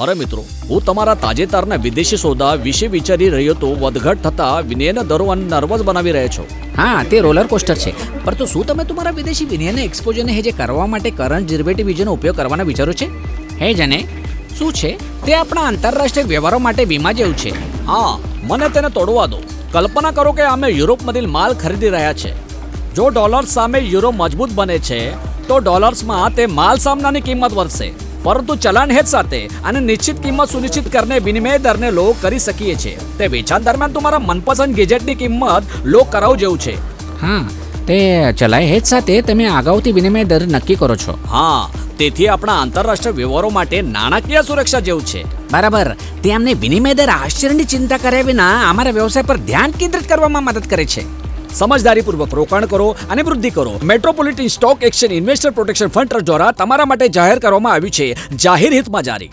અરે મિત્રો હું તમારા તાજેતરના વિદેશી સોદા વિશે વિચારી રહ્યો તો વધઘટ થતા વિનયને દરો અને નર્વસ બનાવી રહ્યો છો. હા તે રોલર કોસ્ટર છે. પરંતુ શું તમે તમારા વિદેશી વિનિયન એક્સપોઝરને હેજે કરવા માટે કરંટ ડેરિવેટિવ્સનો ઉપયોગ કરવાના વિચારો છે? હે જને શું છે? તે આપણા આંતરરાષ્ટ્રીય વ્યવહારો માટે વીમા જેવું છે. હા મને તેને તોડવા દો. કલ્પના કરો કે અમે યુરોપમાંથી માલ ખરીદી રહ્યા છે. જો ડોલર્સ સામે યુરો મજબૂત બને છે તો ડોલર્સમાં તે માલ સામનાની કિંમત વધશે. પરંતુ ચલણ હેજ સાથે અને નિશ્ચિત કિંમત સુનિશ્ચિત કરીને વિનિમય દરને લો કરી શકીએ છીએ. તે વેચાણ દરમિયાન તમારા મનપસંદ ગેજેટની કિંમત લો કરાવ જેવું છે. હા તે ચલાય હેજ સાથે તમે અગાઉથી વિનિમય દર નક્કી કરો છો. હા તેથી આપણા આંતરરાષ્ટ્રીય વ્યવહારો માટે નાણાકીય સુરક્ષા જેવું છે. બરાબર. તે અમને વિનિમય દર આશ્ચર્યની ચિંતા કર્યા વિના અમારા વ્યવસાય પર ધ્યાન કેન્દ્રિત કરવામાં મદદ કરે છે. સમજદારીપૂર્વક રોકાણ કરો અને વૃદ્ધિ કરો. Metropolitan stock exchange investor protection fund trust દ્વારા તમારા માટે જાહેર કરવામાં આવ્યું છે. જાહેર હિતમાં જારી.